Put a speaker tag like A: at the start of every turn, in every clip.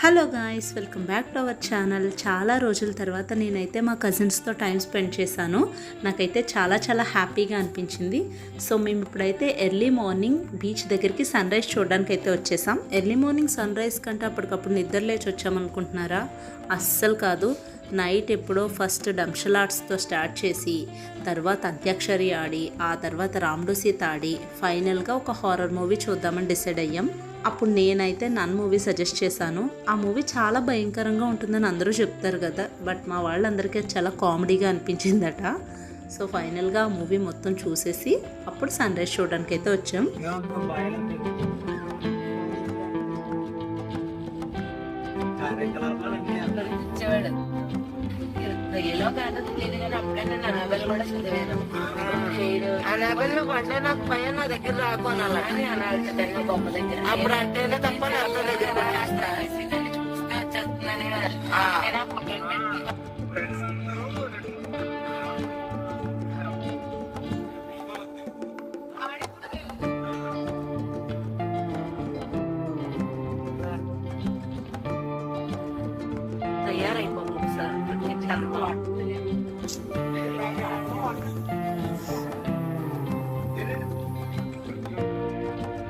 A: Hello guys welcome back to our channel చాలా రోజుల తర్వాత నేనైతే మా కజిన్స్తో టైం స్పెండ్ చేశాను. నాకైతే చాలా చాలా హ్యాపీగా అనిపించింది. సో మేము ఇప్పుడైతే ఎర్లీ మార్నింగ్ బీచ్ దగ్గరికి సన్ రైజ్ చూడడానికి అయితే వచ్చేసాం. ఎర్లీ మార్నింగ్ సన్ రైజ్ కంటే అప్పటికప్పుడు నిద్ర లేచి వచ్చామనుకుంటున్నారా? అస్సలు కాదు. నైట్ ఎప్పుడో ఫస్ట్ డంషల్ ఆర్ట్స్తో స్టార్ట్ చేసి తర్వాత అంత్యాక్షరి ఆడి ఆ తర్వాత రాముడు సీత ఆడి ఫైనల్గా ఒక హారర్ మూవీ చూద్దామని డిసైడ్ అయ్యాం. అప్పుడు నేనైతే నన్ మూవీ సజెస్ట్ చేశాను. ఆ మూవీ చాలా భయంకరంగా ఉంటుందని అందరూ చెప్తారు కదా బట్ మా వాళ్ళందరికీ చాలా కామెడీగా అనిపించిందట. సో ఫైనల్గా ఆ మూవీ మొత్తం చూసేసి అప్పుడు సన్ రైజ్ చూడడానికి అయితే వచ్చాం
B: ఇచ్చేవాడు. తెలుగులో కాదు తెలియదు కానీ అప్పుడే నేను అనాబెల్ కూడా చదివాను అనాబెల్ అంటే నాకు భయం నా దగ్గర రాకోనాలి అని అనాలి బొమ్మ దగ్గర అప్పుడు అంటేనే తప్ప నా అర్థం లేదు తయారైపోతుంది సార్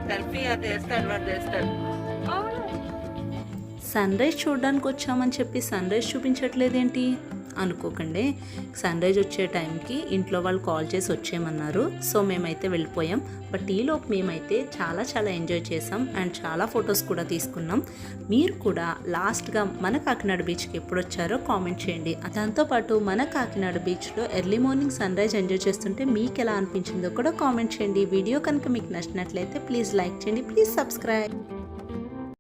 B: సెల్ఫీ అది వేస్తాడు వాడు
A: సన్ రైజ్ చూడడానికి వచ్చామని చెప్పి సన్ రైజ్ చూపించట్లేదేంటి? అనుకోకండి. సన్ రైజ్ వచ్చే టైంకి ఇంట్లో వాళ్ళు కాల్ చేసి వచ్చేయమన్నారు. సో మేమైతే వెళ్ళిపోయాం. బట్ ఈలోపు మేమైతే చాలా చాలా ఎంజాయ్ చేసాం. అండ్ చాలా ఫొటోస్ కూడా తీసుకున్నాం. మీరు కూడా లాస్ట్గా మన కాకినాడ బీచ్కి ఎప్పుడు వచ్చారో కామెంట్ చేయండి. దాంతోపాటు మన కాకినాడ బీచ్లో early morning sunrise enjoy చేస్తుంటే మీకు ఎలా అనిపించిందో కూడా కామెంట్ చేయండి. వీడియో కనుక మీకు నచ్చినట్లయితే ప్లీజ్ లైక్ చేయండి. Please subscribe.